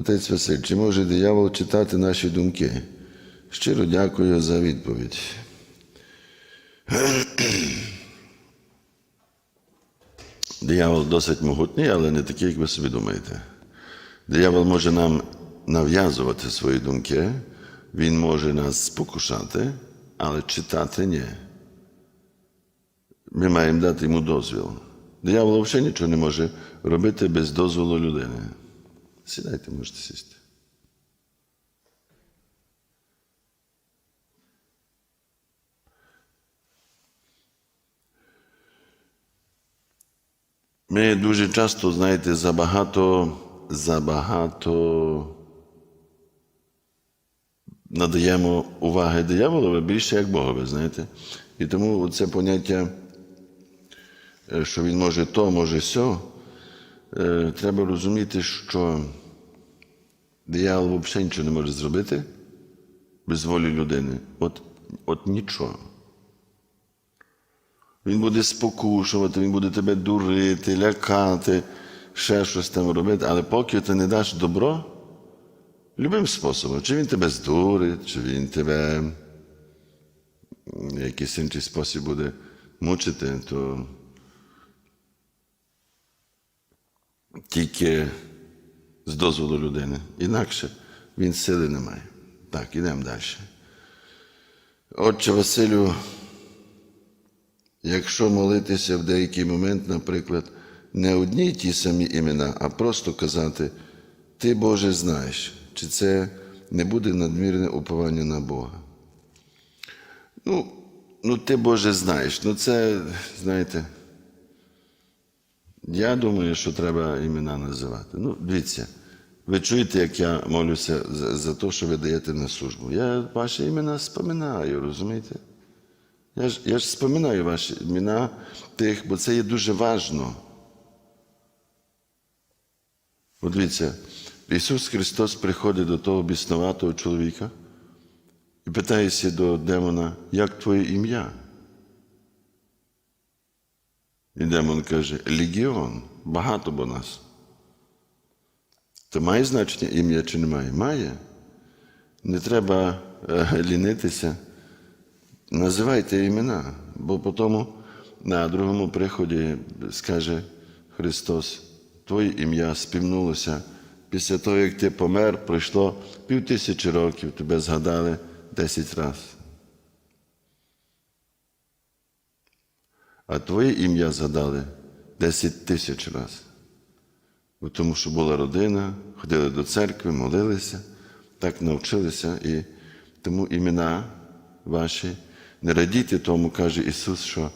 Отець Василь, чи може диявол читати наші думки? Щиро дякую за відповідь. Диявол досить могутній, але не такий, як ви собі думаєте. Диявол може нам нав'язувати свої думки, він може нас спокушати, але читати ні. Ми маємо дати йому дозвіл. Диявол взагалі нічого не може робити без дозволу людини. Сідайте, можете сісти. Ми дуже часто, знаєте, забагато, забагато надаємо уваги дияволові більше як Богові, знаєте. І тому це поняття, е, що він може то, може сьо, треба розуміти, що диявол взагалі нічого не може зробити без волі людини. От, от нічого. Він буде спокушувати, він буде тебе дурити, лякати, ще щось там робити. Але поки ти не даш добро, любим способом, чи він тебе здурить, чи він тебе в якийсь інший спосіб буде мучити, то тільки з дозволу людини. Інакше він сили не має. Так, ідемо далі. Отче Василю, Якщо молитися в деякий момент, наприклад, не одні ті самі імена, а просто казати, Ти Боже знаєш, чи це не буде надмірне уповання на Бога. Ну, ну ти Боже знаєш. Ну це, знаєте, я думаю, що треба імена називати. Ну, дивіться, ви чуєте, як я молюся за, за те, що ви даєте на службу. Я ваші імена споминаю, розумієте? Я ж, я ж споминаю ваші імена тих, бо це є дуже важно. От дивіться, Ісус Христос приходить до того біснуватого чоловіка і питається до демона, як твоє ім'я? І демон каже, Легіон, багато бо нас. То має значення ім'я чи немає? Має. Не треба е, лінитися. Називайте імена, бо потім на другому приході скаже Христос, Твоє ім'я співнулося. Після того, як ти помер, пройшло пів тисячі років, тебе згадали десять разів. А твоє ім'я згадали десять тисяч разів. Бо Тому що була родина, ходили до церкви, молилися, так навчилися, і тому імена ваші. Не радійте тому, каже Ісус, що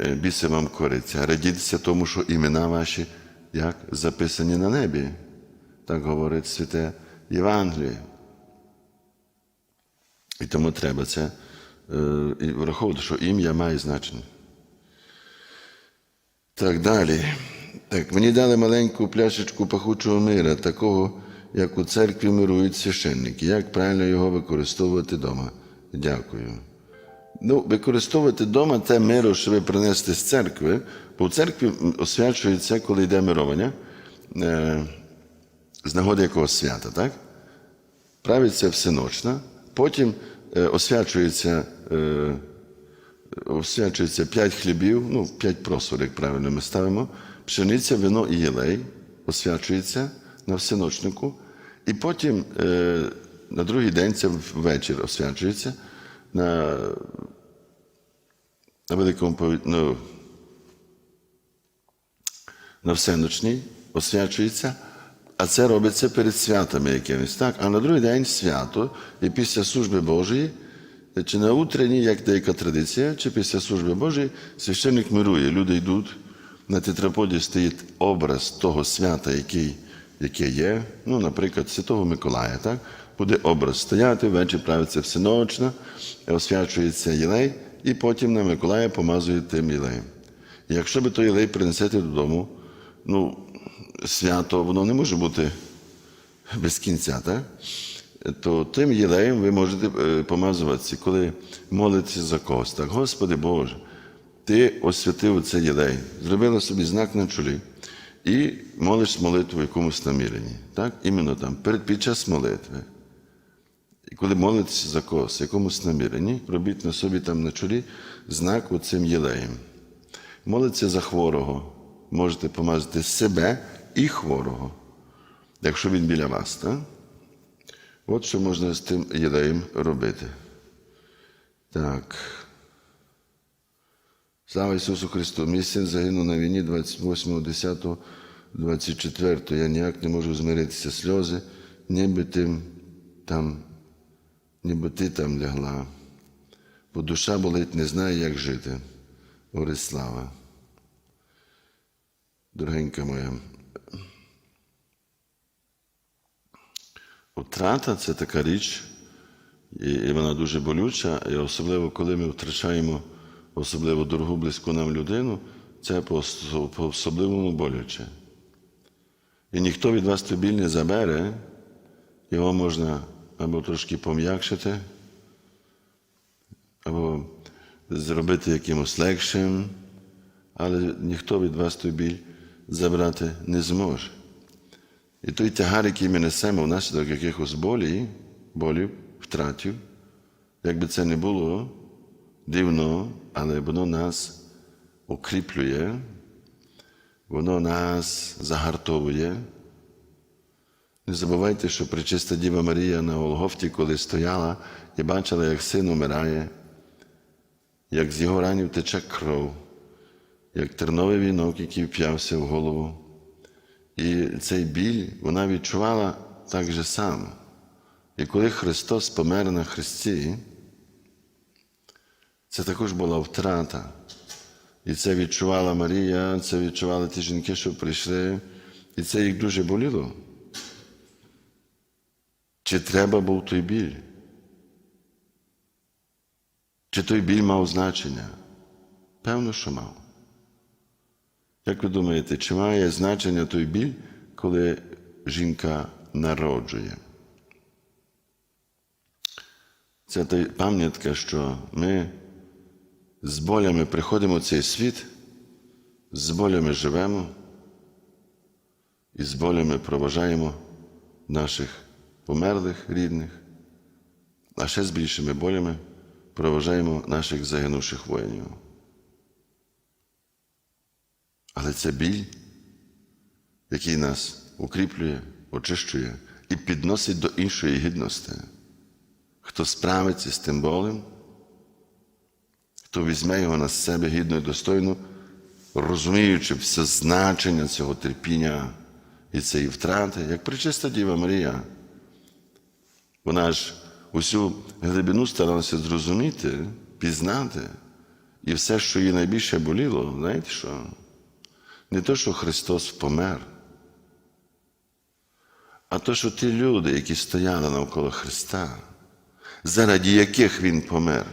е, біси вам кориться, радійтеся тому, що імена ваші як записані на небі. Так говорить святе Євангеліє. І тому треба це е, враховувати, що ім'я має значення. Так далі. Так, мені дали маленьку пляшечку пахучого мира, такого, як у церкві мирують священники. Як правильно його використовувати вдома? Дякую. Ну, використовувати вдома те миро, що ви принести з церкви, бо в церкві освячується, коли йде мировання, е, з нагоди якогось свята, так? Правиться всеночна, потім е, освячується, е, освячується п'ять хлібів, ну, п'ять просор, як правильно ми ставимо, пшениця, вино і єлей освячується на всеночнику, і потім е, на другий день це ввечір освячується на, на великому ну, на всеночній освячується, а це робиться перед святами якимись. Так? А на другий день свято, і після служби Божої, чи на утренній, як деяка традиція, чи після служби Божої, священник мирує. Люди йдуть, на тетраподі стоїть образ того свята, який, яке є. Ну, наприклад, Святого Миколая. Так? Буде образ стояти, ввечері правиться всеночна, освячується єлей, і потім на Миколая помазують тим єлеєм. Якщо ви той єлей принесете додому, ну, свято, воно не може бути без кінця, так? То тим єлеєм ви можете е, помазуватися, коли молитеся за когось. Так, Господи Боже, Ти освятив цей єлей, зробила собі знак на чолі. і молиш молитву в якомусь наміренні. Так? Іменно там, перед, під час молитви. І коли молитеся за когось, в якомусь наміренні, робіть на собі там на чолі знак оцим єлеєм. Молиться за хворого, можете помазати себе і хворого, якщо він біля вас. Так? От що можна з тим єлеєм робити. Так. Слава Ісусу Христу! Мій син загинув на війні 28.10.24. Я ніяк не можу змиритися сльози, ніби тим там, ніби ти там лягла, бо душа болить, не знає, як жити. Орислава. Дорогенька моя. Втрата це така річ, і, вона дуже болюча, і особливо, коли ми втрачаємо особливо дорогу близьку нам людину, це по особливому болюче. І ніхто від вас той біль не забере, його можна або трошки пом'якшити, або зробити якимось легшим, але ніхто від вас той біль забрати не зможе. І той тягар, який ми несемо внаслідок якихось болі, болів, втратів, як би це не було дивно, але воно нас укріплює, воно нас загартовує. Не забувайте, що причиста Діва Марія на Голгофті, коли стояла і бачила, як син умирає, як з його ранів тече кров, як терновий вінок, який вп'явся в голову. І цей біль вона відчувала так же само. І коли Христос помер на Христі, це також була втрата. І це відчувала Марія, це відчували ті жінки, що прийшли, і це їх дуже боліло. Чи треба був той біль? Чи той біль мав значення? Певно, що мав. Як ви думаєте, чи має значення той біль, коли жінка народжує? Це та пам'ятка, що ми з болями приходимо в цей світ, з болями живемо і з болями проважаємо наших померлих рідних, а ще з більшими болями проважаємо наших загинувших воїнів. Але це біль, який нас укріплює, очищує і підносить до іншої гідності. Хто справиться з тим болем, хто візьме його на себе гідно і достойно, розуміючи все значення цього терпіння і цієї втрати, як причиста Діва Марія. Вона ж усю глибину старалася зрозуміти, пізнати, і все, що їй найбільше боліло, знаєте що? Не то, що Христос помер, а то, що ті люди, які стояли навколо Христа, заради яких Він помер,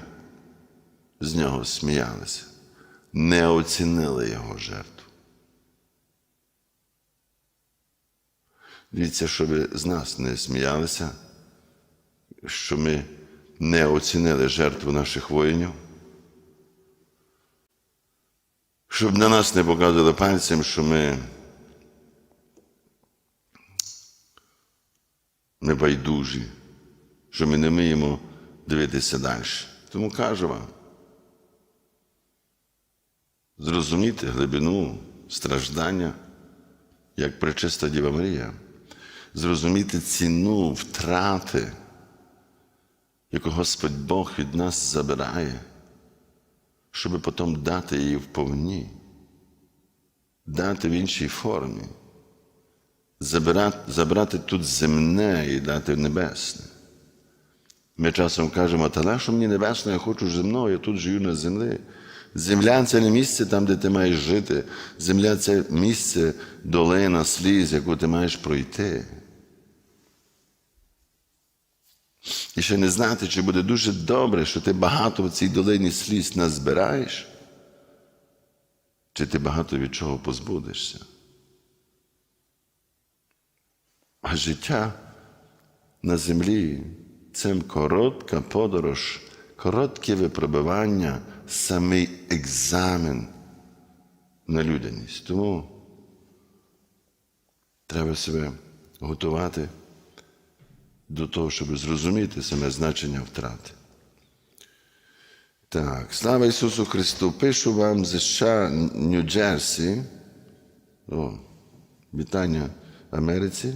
з нього сміялися, не оцінили Його жертву. Дивіться, щоб з нас не сміялися, що ми не оцінили жертву наших воїнів. Щоб на нас не показували пальцем, що ми не байдужі, що ми не вміємо дивитися далі. Тому кажу вам, зрозуміти глибину страждання, як пречиста Діва Марія, зрозуміти ціну втрати, яку Господь Бог від нас забирає щоб потім дати її вповні, дати в іншій формі, забирати, забрати тут земне і дати небесне. Ми часом кажемо, та нащо мені небесне, я хочу земного, я тут живу на землі. Земля це не місце там, де ти маєш жити. Земля це місце долина сліз, яку ти маєш пройти. І ще не знати, чи буде дуже добре, що ти багато в цій долині сліз назбираєш, чи ти багато від чого позбудешся. А життя на землі це коротка подорож, коротке випробування, самий екзамен на людяність. Тому Треба себе готувати до того, щоб зрозуміти саме значення втрати. Так, слава Ісусу Христу! Пишу вам з США Нью-Джерсі. О, вітання Америці.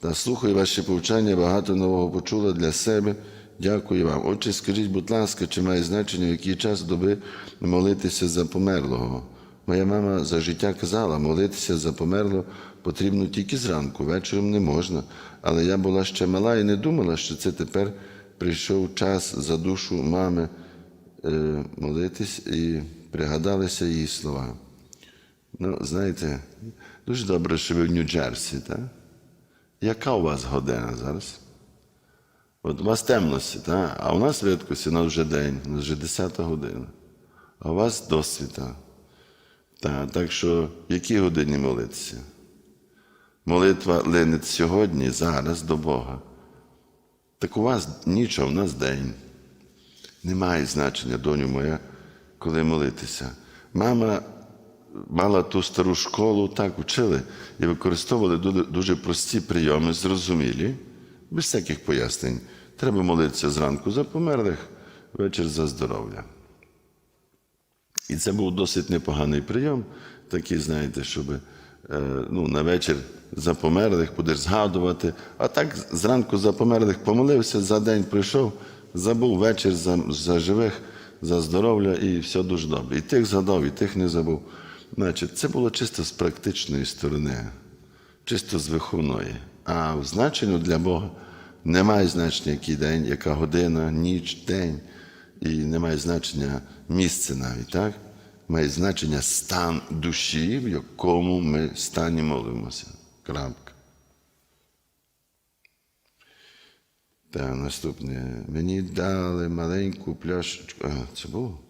Та слухаю ваші повчання, багато нового почула для себе. Дякую вам. Отже, скажіть, будь ласка, чи має значення, в який час доби молитися за померлого? Моя мама за життя казала, молитися за померлого потрібно тільки зранку, вечором не можна. Але я була ще мала і не думала, що це тепер прийшов час за душу мами е, молитись і пригадалися її слова. Ну, знаєте, дуже добре, що ви в Нью-Джерсі, так? Яка у вас година зараз? От у вас темності, так? а у нас видкості, у нас вже день, у нас вже 10 година. А у вас досвіта. Так, так що, в якій годині молитися? Молитва линить сьогодні, зараз до Бога. Так у вас ніч, а у нас день. Немає значення, доню моя, коли молитися. Мама мала ту стару школу, так учили і використовували дуже прості прийоми, зрозумілі, без всяких пояснень. Треба молитися зранку за померлих, вечір за здоров'я. І це був досить непоганий прийом, такий, знаєте, щоб е, ну, на вечір за померлих будеш згадувати, а так зранку за померлих помолився, за день прийшов, забув вечір за, за живих, за здоров'я і все дуже добре. І тих згадав, і тих не забув. Значить, це було чисто з практичної сторони, чисто з виховної. А в значенню для Бога немає значення, який день, яка година, ніч, день. І немає значення місце навіть, так? Має значення стан душі, в якому ми стані молимося. Крапка. Так, наступне. Мені дали маленьку пляшечку. А, це було?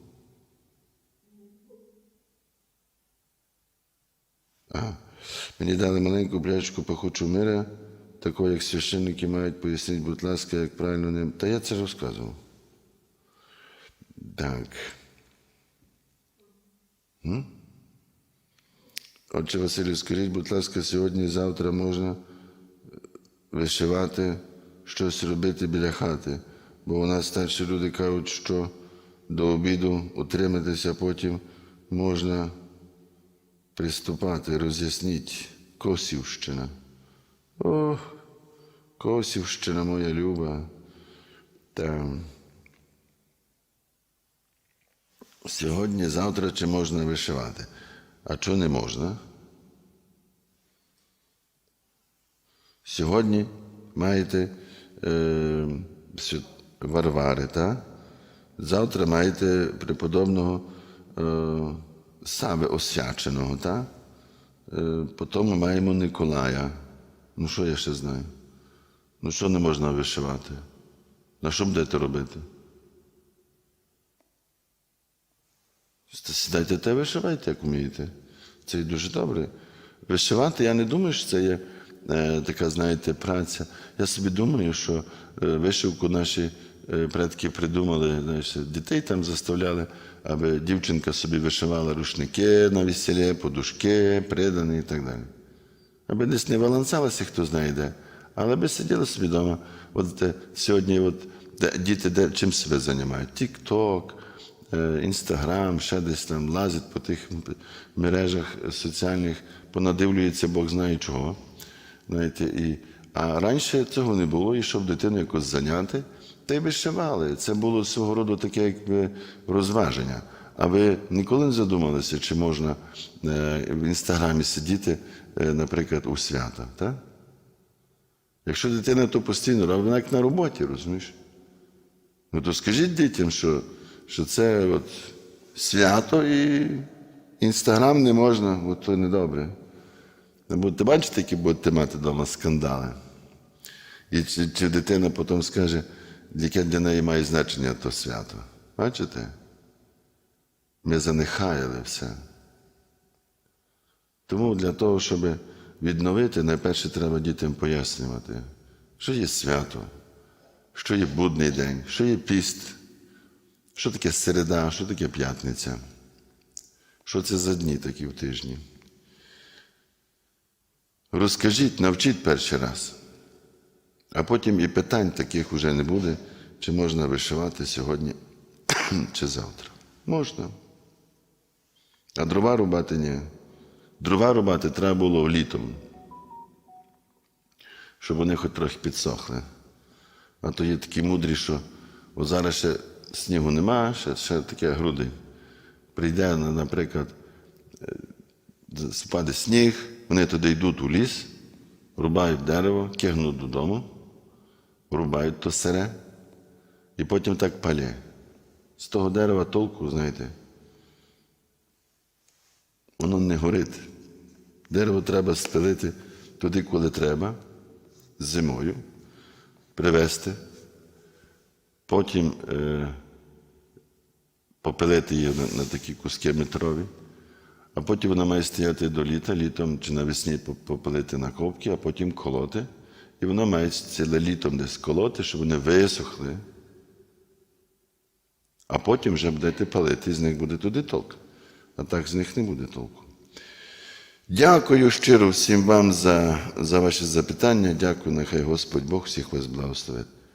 А, мені дали маленьку пляшечку пахучу мира, такого, як священники мають, поясніть, будь ласка, як правильно ним. Та я це розказував. Так. М? Отче Василю, скажіть, будь ласка, сьогодні, завтра можна вишивати, щось робити біля хати, бо у нас старші люди кажуть, що до обіду утриматися, потім можна приступати, роз'ясніть Косівщина. Ох, Косівщина моя люба. Там. Сьогодні, завтра чи можна вишивати? А чого не можна? Сьогодні маєте е, Варвари, так? Завтра маєте преподобного е, Сави освяченого, так? Е, потім маємо Николая. Ну, що я ще знаю? Ну, що не можна вишивати? На що будете робити? Сідайте та вишивайте, як вмієте. Це і дуже добре. Вишивати, я не думаю, що це є е, така, знаєте, праця. Я собі думаю, що е, вишивку наші е, предки придумали, знаєш, дітей там заставляли, аби дівчинка собі вишивала рушники на весілля, подушки, придані і так далі. Аби десь не валансалася, хто знає де, але би сиділи собі вдома. От е, сьогодні от, де, діти де, чим себе займають? Тік-ток, Інстаграм, ще десь там лазять по тих мережах соціальних, понадивлюється Бог знає чого. Знаєте, і, а раніше цього не було, і щоб дитину якось зайняти, та й вишивали. Це було свого роду таке якби розваження. А ви ніколи не задумалися, чи можна е, в інстаграмі сидіти, е, наприклад, у свята? Так? Якщо дитина то постійно робить, вона як на роботі, розумієш? Ну то скажіть дітям, що, що це от свято і інстаграм не можна, бо то недобре. Не будете бачити, які будете мати вдома скандали. І чи, чи дитина потім скаже, яке для неї має значення то свято. Бачите? Ми занехаяли все. Тому для того, щоб відновити, найперше треба дітям пояснювати, що є свято, що є будний день, що є піст, що таке середа, що таке п'ятниця, що це за дні такі в тижні. Розкажіть, навчіть перший раз. А потім і питань таких вже не буде, чи можна вишивати сьогодні чи завтра. Можна. А дрова рубати ні. Дрова рубати треба було літом, щоб вони хоч трохи підсохли. А то є такі мудрі, що зараз ще снігу нема, ще, ще таке груди. Прийде, наприклад, е, спаде сніг, вони туди йдуть у ліс, рубають дерево, кигнуть додому, рубають то сере, і потім так палє. З того дерева толку, знаєте, воно не горить. Дерево треба спилити туди, коли треба, зимою, привезти, потім е, попилити її на, на такі куски метрові, а потім вона має стояти до літа, літом чи навесні попилити на ковки, а потім колоти. І воно має ціле літом десь колоти, щоб вони висохли. А потім вже будете палити, з них буде туди толк. А так з них не буде толку. Дякую щиро всім вам за, за ваші запитання. Дякую, нехай Господь Бог всіх вас благословить.